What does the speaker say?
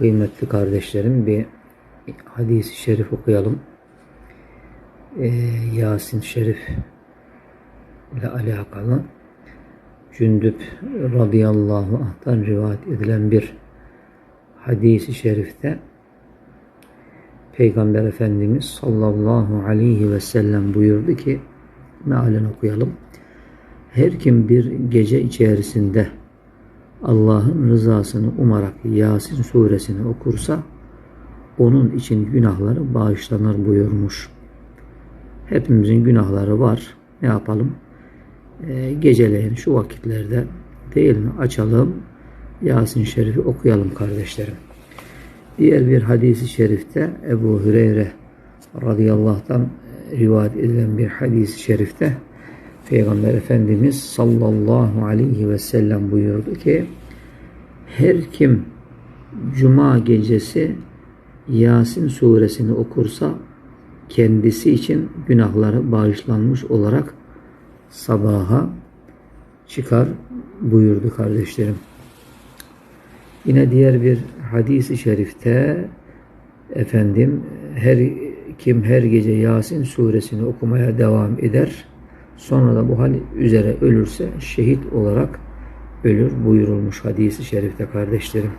Kıymetli kardeşlerim bir hadisi şerif okuyalım. Ee, Yasin Şerif ile alakalı Cündüp radıyallahu anh'tan rivayet edilen bir hadisi şerifte Peygamber Efendimiz sallallahu aleyhi ve sellem buyurdu ki mealen okuyalım. Her kim bir gece içerisinde Allah'ın rızasını umarak Yasin suresini okursa onun için günahları bağışlanır buyurmuş. Hepimizin günahları var. Ne yapalım? Ee, geceleyin şu vakitlerde değil mi? Açalım. Yasin Şerif'i okuyalım kardeşlerim. Diğer bir hadisi şerifte Ebu Hüreyre radıyallahu rivayet edilen bir hadisi şerifte Peygamber Efendimiz sallallahu aleyhi ve sellem buyurdu ki her kim cuma gecesi Yasin suresini okursa kendisi için günahları bağışlanmış olarak sabaha çıkar buyurdu kardeşlerim. Yine diğer bir hadisi şerifte efendim her kim her gece Yasin suresini okumaya devam eder sonra da bu hal üzere ölürse şehit olarak ölür buyurulmuş hadisi şerifte kardeşlerim.